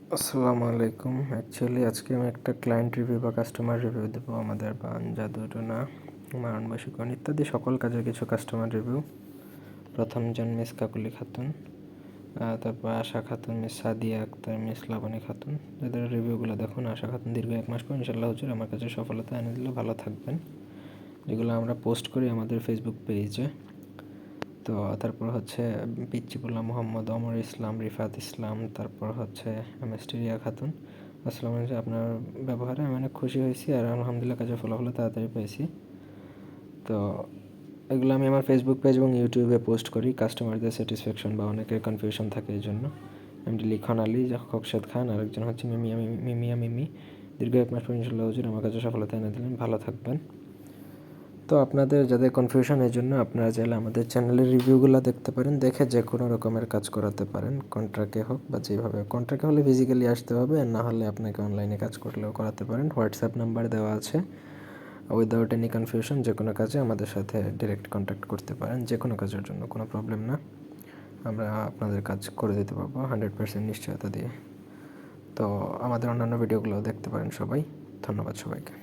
আসসালামু আলাইকুম। অ্যাকচুয়ালি আজকে আমি একটা ক্লায়েন্ট রিভিউ বা কাস্টমার রিভিউ দেবো আমাদের বান জাদুটনা মারণ বশীকরণ ইত্যাদি সকল কাজের কিছু কাস্টমার রিভিউ প্রথমজন মিস কাকুলি খাতুন তারপর আশা খাতুন, মিস সাদিয়া আক্তার, মিস লাবণী খাতুন। যাদের রিভিউগুলো দেখুন, আশা খাতুন দীর্ঘ এক মাস পর ইনশাল্লাহ হুজুর আমার কাছে সফলতা এনে দিলে, ভালো থাকবেন। যেগুলো আমরা পোস্ট করি আমাদের ফেসবুক পেজে তো তারপর হচ্ছে পিচ্চিপুল্লা মোহাম্মদ অমর ইসলাম, রিফাত ইসলাম, তারপর হচ্ছে মিস্টেরিয়া খাতুন। আসসালামু আলাইকুম, আপনার ব্যবহারে আমি অনেক খুশি হয়েছি আর আলহামদুলিল্লাহ কাজে ফলাফল তাড়াতাড়ি পেয়েছি। তো এগুলো আমি আমার ফেসবুক পেজ এবং ইউটিউবে পোস্ট করি কাস্টমারদের স্যাটিসফ্যাকশন বা অনেকের কনফিউশন থাকে এই জন্য। এমডি লিখন আলী খকসাদ খান, আরেকজন হচ্ছে মিমিয়া মিমি- মিমিয়া, মিমি। দীর্ঘ এক মাস পর ইনশাল্লাহ হুজুর আমার কাছে সফলতা এনে দিলেন। ভালো থাকবেন। তো আপনাদের যাদের কনফিউশন এই জন্য আপনারা চাইলে আমাদের চ্যানেলের রিভিউগুলো দেখতে পারেন, দেখে যে কোনো রকমের কাজ করাতে পারেন কন্ট্রাক্টে হোক বা যেভাবে কন্ট্রাক্টে হলে ফিজিক্যালি আসতে হবে, আর না হলে আপনাকে অনলাইনে কাজ করলেও করাতে পারেন। হোয়াটসঅ্যাপ নাম্বার দেওয়া আছে। উইদাউট এনি কনফিউশন যে কোনো কাজে আমাদের সাথে ডিরেক্ট কন্ট্যাক্ট করতে পারেন, যে কোনো কাজের জন্য, কোনো প্রবলেম না। আমরা আপনাদের কাজ করে দিতে পারব হান্ড্রেড পার্সেন্ট নিশ্চয়তা দিয়ে। তো আমাদের অন্যান্য ভিডিওগুলো দেখতে পারেন সবাই। ধন্যবাদ সবাইকে।